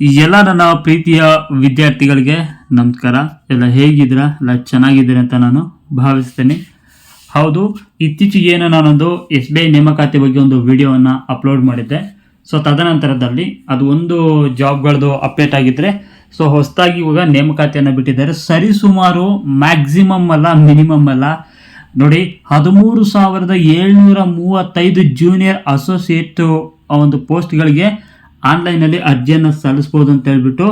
ಎಲ್ಲ ನನ್ನ ಪ್ರೀತಿಯ ವಿದ್ಯಾರ್ಥಿಗಳಿಗೆ ನಮಸ್ಕಾರ. ಎಲ್ಲ ಹೇಗಿದ್ದೀರಾ? ಎಲ್ಲ ಚೆನ್ನಾಗಿದ್ದೀರಾ ಅಂತ ನಾನು ಭಾವಿಸ್ತೇನೆ. ಹೌದು, ಇತ್ತೀಚೆಗೆ ಏನು ನಾನೊಂದು ಎಸ್ ಬಿ ಐ ನೇಮಕಾತಿ ಬಗ್ಗೆ ಒಂದು ವಿಡಿಯೋವನ್ನು ಅಪ್ಲೋಡ್ ಮಾಡಿದ್ದೆ. ಸೊ ತದನಂತರದಲ್ಲಿ ಅದು ಒಂದು ಜಾಬ್ಗಳದ್ದು ಅಪ್ಡೇಟ್ ಆಗಿದ್ದರೆ ಸೊ ಹೊಸದಾಗಿ ಇವಾಗ ನೇಮಕಾತಿಯನ್ನು ಬಿಟ್ಟಿದ್ದಾರೆ. ಸರಿಸುಮಾರು ಮ್ಯಾಕ್ಸಿಮಮ್ ಅಲ್ಲ ಮಿನಿಮಮ್ ಅಲ್ಲ. ನೋಡಿ, ಹದಿಮೂರು ಸಾವಿರದ ಏಳ್ನೂರ ಮೂವತ್ತೈದು ಜೂನಿಯರ್ ಅಸೋಸಿಯೇಟ್ ಒಂದು ಪೋಸ್ಟ್ಗಳಿಗೆ ಆನ್ಲೈನಲ್ಲಿ ಅರ್ಜಿಯನ್ನು ಸಲ್ಲಿಸ್ಬೋದು ಅಂತ ಹೇಳ್ಬಿಟ್ಟು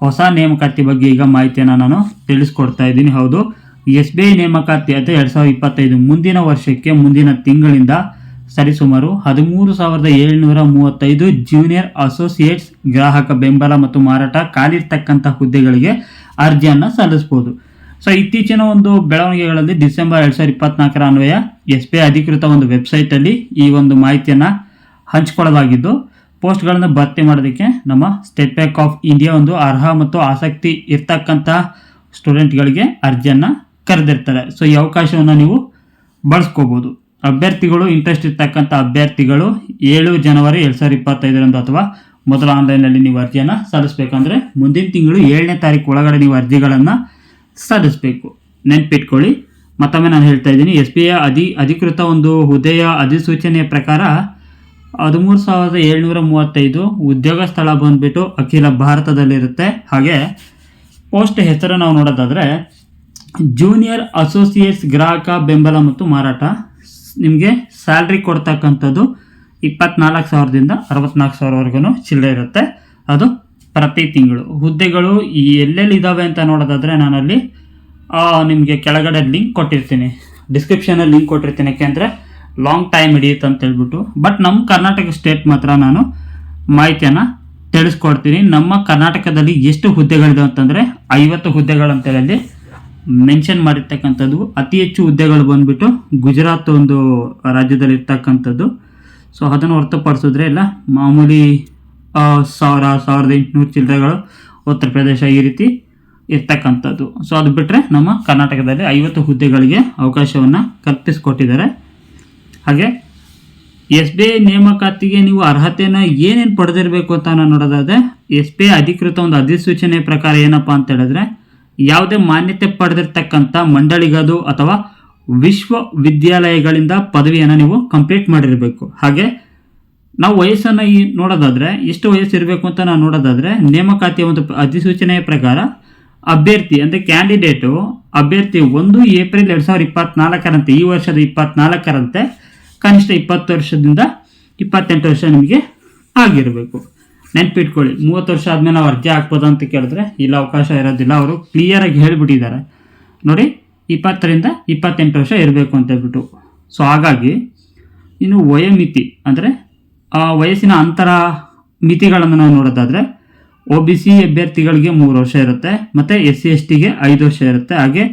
ಹೊಸ ನೇಮಕಾತಿ ಬಗ್ಗೆ ಈಗ ಮಾಹಿತಿಯನ್ನು ನಾನು ತಿಳಿಸ್ಕೊಡ್ತಾ ಇದ್ದೀನಿ. ಹೌದು, ಎಸ್ ಬಿ ಐ ನೇಮಕಾತಿ ಅಂತ ಎರಡು ಸಾವಿರದ ಇಪ್ಪತ್ತೈದು ಮುಂದಿನ ವರ್ಷಕ್ಕೆ ಮುಂದಿನ ತಿಂಗಳಿಂದ ಸರಿಸುಮಾರು ಹದಿಮೂರು ಸಾವಿರದ ಏಳ್ನೂರ ಮೂವತ್ತೈದು ಜೂನಿಯರ್ ಅಸೋಸಿಯೇಟ್ಸ್ ಗ್ರಾಹಕ ಬೆಂಬಲ ಮತ್ತು ಮಾರಾಟ ಕಾಲಿರ್ತಕ್ಕಂಥ ಹುದ್ದೆಗಳಿಗೆ ಅರ್ಜಿಯನ್ನು ಸಲ್ಲಿಸ್ಬೋದು. ಸೊ, ಇತ್ತೀಚಿನ ಒಂದು ಬೆಳವಣಿಗೆಗಳಲ್ಲಿ ಡಿಸೆಂಬರ್ ಎರಡು ಸಾವಿರದ ಇಪ್ಪತ್ನಾಲ್ಕರ ಅನ್ವಯ ಎಸ್ ಬಿ ಐ ಅಧಿಕೃತ ಒಂದು ವೆಬ್ಸೈಟಲ್ಲಿ ಈ ಒಂದು ಮಾಹಿತಿಯನ್ನು ಹಂಚ್ಕೊಳ್ಳಲಾಗಿದ್ದು ಪೋಸ್ಟ್ಗಳನ್ನು ಭರ್ತಿ ಮಾಡೋದಕ್ಕೆ ನಮ್ಮ ಸ್ಟೇಟ್ ಬ್ಯಾಂಕ್ ಆಫ್ ಇಂಡಿಯಾ ಒಂದು ಅರ್ಹ ಮತ್ತು ಆಸಕ್ತಿ ಇರ್ತಕ್ಕಂಥ ಸ್ಟೂಡೆಂಟ್ಗಳಿಗೆ ಅರ್ಜಿಯನ್ನು ಕರೆದಿರ್ತಾರೆ. ಸೊ, ಈ ಅವಕಾಶವನ್ನು ನೀವು ಬಳಸ್ಕೋಬೋದು. ಅಭ್ಯರ್ಥಿಗಳು ಇಂಟ್ರೆಸ್ಟ್ ಇರ್ತಕ್ಕಂಥ ಅಭ್ಯರ್ಥಿಗಳು ಏಳು ಜನವರಿ ಎರಡು ಸಾವಿರದ ಇಪ್ಪತ್ತೈದರಂದು ಅಥವಾ ಮೊದಲ ಆನ್ಲೈನಲ್ಲಿ ನೀವು ಅರ್ಜಿಯನ್ನು ಸಲ್ಲಿಸಬೇಕಂದ್ರೆ ಮುಂದಿನ ತಿಂಗಳು ಏಳನೇ ತಾರೀಕು ಒಳಗಡೆ ನೀವು ಅರ್ಜಿಗಳನ್ನು ಸಲ್ಲಿಸಬೇಕು. ನೆನ್ಪಿಟ್ಕೊಳ್ಳಿ. ಮತ್ತೊಮ್ಮೆ ನಾನು ಹೇಳ್ತಾ ಇದ್ದೀನಿ, ಎಸ್ ಬಿ ಐ ಅಧಿ, ಅಧಿಕೃತ ಒಂದು ಹುದ್ದೆಯ ಅಧಿಸೂಚನೆಯ ಪ್ರಕಾರ ಹದಿಮೂರು ಸಾವಿರದ ಏಳ್ನೂರ ಮೂವತ್ತೈದು ಉದ್ಯೋಗ ಸ್ಥಳ ಬಂದ್ಬಿಟ್ಟು ಅಖಿಲ ಭಾರತದಲ್ಲಿರುತ್ತೆ. ಹಾಗೆ ಪೋಸ್ಟ್ ಹೆಸರು ನಾವು ನೋಡೋದಾದರೆ ಜೂನಿಯರ್ ಅಸೋಸಿಯೇಟ್ಸ್ ಗ್ರಾಹಕ ಬೆಂಬಲ ಮತ್ತು ಮಾರಾಟ. ನಿಮಗೆ ಸ್ಯಾಲ್ರಿ ಕೊಡ್ತಕ್ಕಂಥದ್ದು ಇಪ್ಪತ್ನಾಲ್ಕು ಸಾವಿರದಿಂದ ಅರವತ್ನಾಲ್ಕು ಸಾವಿರವರೆಗೂ ಚಿಲ್ಲರೆ ಇರುತ್ತೆ. ಅದು ಪ್ರತಿ ತಿಂಗಳು. ಹುದ್ದೆಗಳು ಈ ಎಲ್ಲೆಲ್ಲಿ ಇದ್ದಾವೆ ಅಂತ ನೋಡೋದಾದರೆ ನಾನಲ್ಲಿ ನಿಮಗೆ ಕೆಳಗಡೆ ಲಿಂಕ್ ಕೊಟ್ಟಿರ್ತೀನಿ. ಡಿಸ್ಕ್ರಿಪ್ಷನಲ್ಲಿ ಲಿಂಕ್ ಕೊಟ್ಟಿರ್ತೀನಿ. ಯಾಕೆಂದರೆ ಲಾಂಗ್ ಟೈಮ್ ಹಿಡಿಯುತ್ತೆ ಅಂತ ಹೇಳ್ಬಿಟ್ಟು. ಬಟ್ ನಮ್ಮ ಕರ್ನಾಟಕ ಸ್ಟೇಟ್ ಮಾತ್ರ ನಾನು ಮಾಹಿತಿಯನ್ನು ತಿಳಿಸ್ಕೊಡ್ತೀನಿ. ನಮ್ಮ ಕರ್ನಾಟಕದಲ್ಲಿ ಎಷ್ಟು ಹುದ್ದೆಗಳಿದೆ ಅಂತಂದರೆ ಐವತ್ತು ಹುದ್ದೆಗಳಂತೇಳಿ ಅಲ್ಲಿ ಮೆನ್ಷನ್ ಮಾಡಿರ್ತಕ್ಕಂಥದ್ದು. ಅತಿ ಹೆಚ್ಚು ಹುದ್ದೆಗಳು ಬಂದ್ಬಿಟ್ಟು ಗುಜರಾತ್ ಒಂದು ರಾಜ್ಯದಲ್ಲಿ ಇರ್ತಕ್ಕಂಥದ್ದು. ಸೊ ಅದನ್ನು ಹೊರತುಪಡಿಸಿದ್ರೆ ಇಲ್ಲ, ಮಾಮೂಲಿ ಸಾವಿರ, ಸಾವಿರದ ಎಂಟುನೂರು ಚಿಲ್ಲರೆಗಳು ಉತ್ತರ ಪ್ರದೇಶ ಈ ರೀತಿ ಇರ್ತಕ್ಕಂಥದ್ದು. ಸೊ ಅದು ಬಿಟ್ಟರೆ ನಮ್ಮ ಕರ್ನಾಟಕದಲ್ಲಿ ಐವತ್ತು ಹುದ್ದೆಗಳಿಗೆ ಅವಕಾಶವನ್ನು ಕಲ್ಪಿಸಿಕೊಟ್ಟಿದ್ದಾರೆ. ಹಾಗೆ ಎಸ್ ಬಿ ಐ ನೇಮಕಾತಿಗೆ ನೀವು ಅರ್ಹತೆಯನ್ನು ಏನೇನು ಪಡೆದಿರಬೇಕು ಅಂತ ನಾನು ನೋಡೋದಾದ್ರೆ, ಎಸ್ ಬಿ ಐ ಅಧಿಕೃತ ಒಂದು ಅಧಿಸೂಚನೆ ಪ್ರಕಾರ ಏನಪ್ಪ ಅಂತ ಹೇಳಿದ್ರೆ, ಯಾವುದೇ ಮಾನ್ಯತೆ ಪಡೆದಿರ್ತಕ್ಕಂಥ ಮಂಡಳಿಗದು ಅಥವಾ ವಿಶ್ವವಿದ್ಯಾಲಯಗಳಿಂದ ಪದವಿಯನ್ನು ನೀವು ಕಂಪ್ಲೀಟ್ ಮಾಡಿರಬೇಕು. ಹಾಗೆ ನಾವು ವಯಸ್ಸನ್ನು ಈ ನೋಡೋದಾದ್ರೆ, ಎಷ್ಟು ವಯಸ್ಸು ಇರಬೇಕು ಅಂತ ನಾವು ನೋಡೋದಾದ್ರೆ, ನೇಮಕಾತಿಯ ಒಂದು ಅಧಿಸೂಚನೆಯ ಪ್ರಕಾರ ಅಭ್ಯರ್ಥಿ ಅಂದರೆ ಕ್ಯಾಂಡಿಡೇಟು ಅಭ್ಯರ್ಥಿ ಒಂದು ಏಪ್ರಿಲ್ ಎರಡು ಸಾವಿರದ ಇಪ್ಪತ್ನಾಲ್ಕರಂತೆ, ಈ ವರ್ಷದ ಇಪ್ಪತ್ನಾಲ್ಕರಂತೆ ಕನಿಷ್ಠ ಇಪ್ಪತ್ತು ವರ್ಷದಿಂದ ಇಪ್ಪತ್ತೆಂಟು ವರ್ಷ ನಿಮಗೆ ಆಗಿರಬೇಕು. ನೆನ್ಪಿಟ್ಕೊಳ್ಳಿ, ಮೂವತ್ತು ವರ್ಷ ಆದಮೇಲೆ ನಾವು ಅರ್ಜಿ ಹಾಕ್ಬೋದು ಅಂತ ಕೇಳಿದ್ರೆ ಇಲ್ಲ, ಅವಕಾಶ ಇರೋದಿಲ್ಲ. ಅವರು ಕ್ಲಿಯರಾಗಿ ಹೇಳಿಬಿಟ್ಟಿದ್ದಾರೆ. ನೋಡಿ, ಇಪ್ಪತ್ತರಿಂದ ಇಪ್ಪತ್ತೆಂಟು ವರ್ಷ ಇರಬೇಕು ಅಂತ ಹೇಳ್ಬಿಟ್ಟು. ಸೊ ಹಾಗಾಗಿ ಇನ್ನು ವಯೋಮಿತಿ ಅಂದರೆ ಆ ವಯಸ್ಸಿನ ಅಂತರ ಮಿತಿಗಳನ್ನು ನಾವು ನೋಡೋದಾದರೆ ಒ ಬಿ ಸಿ ಅಭ್ಯರ್ಥಿಗಳಿಗೆ ಮೂರು ವರ್ಷ ಇರುತ್ತೆ, ಮತ್ತು ಎಸ್ ಸಿ ಎಸ್ ಟಿಗೆ ಐದು ವರ್ಷ ಇರುತ್ತೆ. ಹಾಗೆ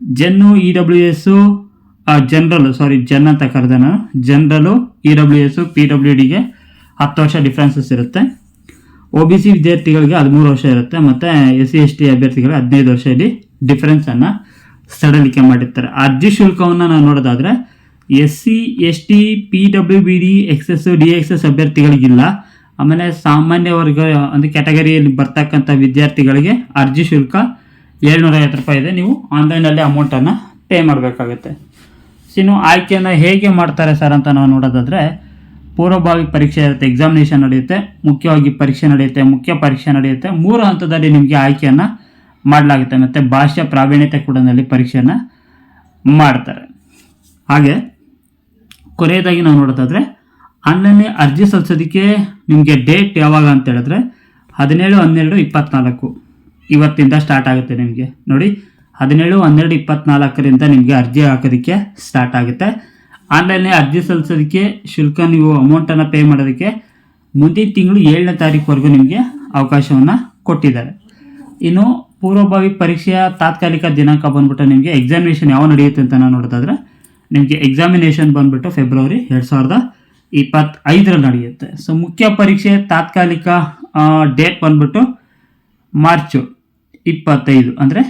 gen E W S general sorry gen ಅಂತ ಕರೆದೆ ನಾನು general E W S P W ಡಿಗೆ ಹತ್ತು ವರ್ಷ ಡಿಫ್ರೆನ್ಸಸ್ ಇರುತ್ತೆ. ಒ ಬಿ ಸಿ ವಿದ್ಯಾರ್ಥಿಗಳಿಗೆ ಹದಿಮೂರು ವರ್ಷ ಇರುತ್ತೆ, ಮತ್ತು ಎಸ್ ಸಿ ಎಸ್ ಟಿ ಅಭ್ಯರ್ಥಿಗಳಿಗೆ ಹದಿನೈದು ವರ್ಷ ಇಲ್ಲಿ ಡಿಫ್ರೆನ್ಸನ್ನು ಸಡಲಿಕೆ ಮಾಡಿರ್ತಾರೆ. ಅರ್ಜಿ ಶುಲ್ಕವನ್ನು ನಾವು ನೋಡೋದಾದರೆ S C S T P W B D ExS D ExS ಅಭ್ಯರ್ಥಿಗಳಿಗಿಲ್ಲ. ಆಮೇಲೆ ಸಾಮಾನ್ಯ ವರ್ಗ ಒಂದು ಕ್ಯಾಟಗರಿಯಲ್ಲಿ ಬರ್ತಕ್ಕಂಥ ವಿದ್ಯಾರ್ಥಿಗಳಿಗೆ ಅರ್ಜಿ ಶುಲ್ಕ ಏಳ್ನೂರ ಐವತ್ತು ರೂಪಾಯಿ ಇದೆ. ನೀವು ಆನ್ಲೈನಲ್ಲಿ ಅಮೌಂಟನ್ನು ಪೇ ಮಾಡಬೇಕಾಗುತ್ತೆ. ಇನ್ನು ಆಯ್ಕೆಯನ್ನು ಹೇಗೆ ಮಾಡ್ತಾರೆ ಸರ್ ಅಂತ ನಾವು ನೋಡೋದಾದರೆ, ಪೂರ್ವಭಾವಿ ಪರೀಕ್ಷೆ ಇರುತ್ತೆ ಎಕ್ಸಾಮಿನೇಷನ್ ನಡೆಯುತ್ತೆ, ಮುಖ್ಯವಾಗಿ ಪರೀಕ್ಷೆ ನಡೆಯುತ್ತೆ, ಮುಖ್ಯ ಪರೀಕ್ಷೆ ನಡೆಯುತ್ತೆ, ಮೂರು ಹಂತದಲ್ಲಿ ನಿಮಗೆ ಆಯ್ಕೆಯನ್ನು ಮಾಡಲಾಗುತ್ತೆ, ಮತ್ತು ಭಾಷಾ ಪ್ರಾವೀಣ್ಯತೆ ಕೂಡ ಪರೀಕ್ಷೆಯನ್ನು ಮಾಡ್ತಾರೆ. ಹಾಗೆ, ಕೊನೆಯದಾಗಿ ನಾವು ನೋಡೋದಾದರೆ ಆನ್ಲೈನ್ ಅರ್ಜಿ ಸಲ್ಲಿಸೋದಕ್ಕೆ ನಿಮಗೆ ಡೇಟ್ ಯಾವಾಗ ಅಂತ ಹೇಳಿದ್ರೆ, ಹದಿನೇಳು, ಹನ್ನೆರಡು, ಇಪ್ಪತ್ನಾಲ್ಕು, ಇವತ್ತಿಂದ ಸ್ಟಾರ್ಟ್ ಆಗುತ್ತೆ ನಿಮಗೆ. ನೋಡಿ ಹದಿನೇಳು, ಹನ್ನೆರಡು, ಇಪ್ಪತ್ನಾಲ್ಕರಿಂದ ನಿಮಗೆ ಅರ್ಜಿ ಹಾಕೋದಕ್ಕೆ ಸ್ಟಾರ್ಟ್ ಆಗುತ್ತೆ. ಆನ್ಲೈನ್ ಅರ್ಜಿ ಸಲ್ಲಿಸೋದಕ್ಕೆ ಶುಲ್ಕ ನೀವು ಅಮೌಂಟನ್ನು ಪೇ ಮಾಡೋದಕ್ಕೆ ಮುಂದಿನ ತಿಂಗಳು ಏಳನೇ ತಾರೀಕುವರೆಗೂ ನಿಮಗೆ ಅವಕಾಶವನ್ನು ಕೊಟ್ಟಿದ್ದಾರೆ. ಇನ್ನು ಪೂರ್ವಭಾವಿ ಪರೀಕ್ಷೆಯ ತಾತ್ಕಾಲಿಕ ದಿನಾಂಕ ಬಂದ್ಬಿಟ್ಟು ನಿಮಗೆ ಎಕ್ಸಾಮಿನೇಷನ್ ಯಾವ ನಡೆಯುತ್ತೆ ಅಂತ ನಾನು ನೋಡೋದಾದ್ರೆ, ನಿಮಗೆ ಎಕ್ಸಾಮಿನೇಷನ್ ಬಂದ್ಬಿಟ್ಟು ಫೆಬ್ರವರಿ ಎರಡು ಸಾವಿರದ ಇಪ್ಪತ್ತೈದರಲ್ಲಿ ನಡೆಯುತ್ತೆ. ಸೊ ಮುಖ್ಯ ಪರೀಕ್ಷೆ ತಾತ್ಕಾಲಿಕ ಡೇಟ್ ಬಂದ್ಬಿಟ್ಟು ಮಾರ್ಚು ಇಪ್ಪತ್ತೈದು. ಅಂದರೆ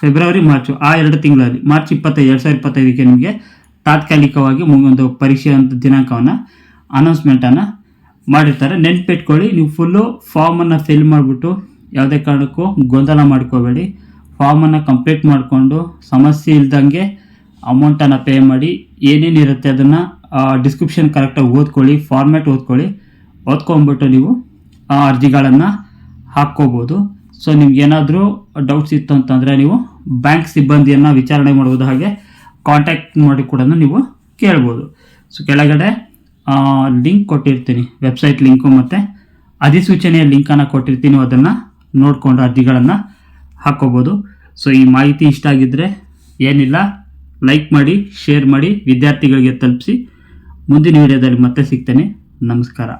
ಫೆಬ್ರವರಿ, ಮಾರ್ಚು, ಆ ಎರಡು ತಿಂಗಳಲ್ಲಿ, ಮಾರ್ಚ್ ಇಪ್ಪತ್ತೈದು, ಎರಡು ಸಾವಿರದ ಇಪ್ಪತ್ತೈದಕ್ಕೆ ನಿಮಗೆ ತಾತ್ಕಾಲಿಕವಾಗಿ ಒಂದು ಪರೀಕ್ಷೆ ಅಂತ ದಿನಾಂಕವನ್ನು ಅನೌನ್ಸ್ಮೆಂಟನ್ನು ಮಾಡಿರ್ತಾರೆ. ನೆನ್ಪಿಟ್ಕೊಳ್ಳಿ, ನೀವು ಫುಲ್ಲು ಫಾರ್ಮನ್ನು ಫಿಲ್ ಮಾಡಿಬಿಟ್ಟು, ಯಾವುದೇ ಕಾರಣಕ್ಕೂ ಗೊಂದಲ ಮಾಡ್ಕೋಬೇಡಿ. ಫಾರ್ಮನ್ನು ಕಂಪ್ಲೀಟ್ ಮಾಡಿಕೊಂಡು, ಸಮಸ್ಯೆ ಇಲ್ದಂಗೆ ಅಮೌಂಟನ್ನು ಪೇ ಮಾಡಿ ಏನೇನಿರುತ್ತೆ ಅದನ್ನು ಡಿಸ್ಕ್ರಿಪ್ಷನ್ ಕರೆಕ್ಟಾಗಿ ಓದ್ಕೊಳ್ಳಿ ಫಾರ್ಮ್ಯಾಟ್ ಓದ್ಕೊಳ್ಳಿ. ಓದ್ಕೊಂಬಿಟ್ಟು ನೀವು ಆ ಅರ್ಜಿಗಳನ್ನು ಹಾಕ್ಕೋಬೋದು. ಸೊ ನಿಮ್ಗೆ ಏನಾದರೂ ಡೌಟ್ಸ್ ಇತ್ತು ಅಂತಂದರೆ ನೀವು ಬ್ಯಾಂಕ್ ಸಿಬ್ಬಂದಿಯನ್ನು ವಿಚಾರಣೆ ಮಾಡುವುದು ಹಾಗೆ ಕಾಂಟ್ಯಾಕ್ಟ್ ಮಾಡಿ ಕೂಡ ನೀವು ಕೇಳ್ಬೋದು. ಸೊ ಕೆಳಗಡೆ ಲಿಂಕ್ ಕೊಟ್ಟಿರ್ತೀನಿ ವೆಬ್ಸೈಟ್ ಲಿಂಕು ಮತ್ತು ಅಧಿಸೂಚನೆಯ ಲಿಂಕನ್ನು ಕೊಟ್ಟಿರ್ತೀನಿ, ಅದನ್ನು ನೋಡಿಕೊಂಡು ಅರ್ಜಿಗಳನ್ನು ಹಾಕ್ಕೋಬೋದು ಸೊ ಈ ಮಾಹಿತಿ ಇಷ್ಟ ಆಗಿದ್ದರೆ ಏನಿಲ್ಲ ಲೈಕ್ ಮಾಡಿ ಶೇರ್ ಮಾಡಿ ವಿದ್ಯಾರ್ಥಿಗಳಿಗೆ ತಲುಪಿಸಿ. ಮುಂದಿನ ವಿಡಿಯೋದಲ್ಲಿ ಮತ್ತೆ ಸಿಗ್ತೇನೆ. ನಮಸ್ಕಾರ.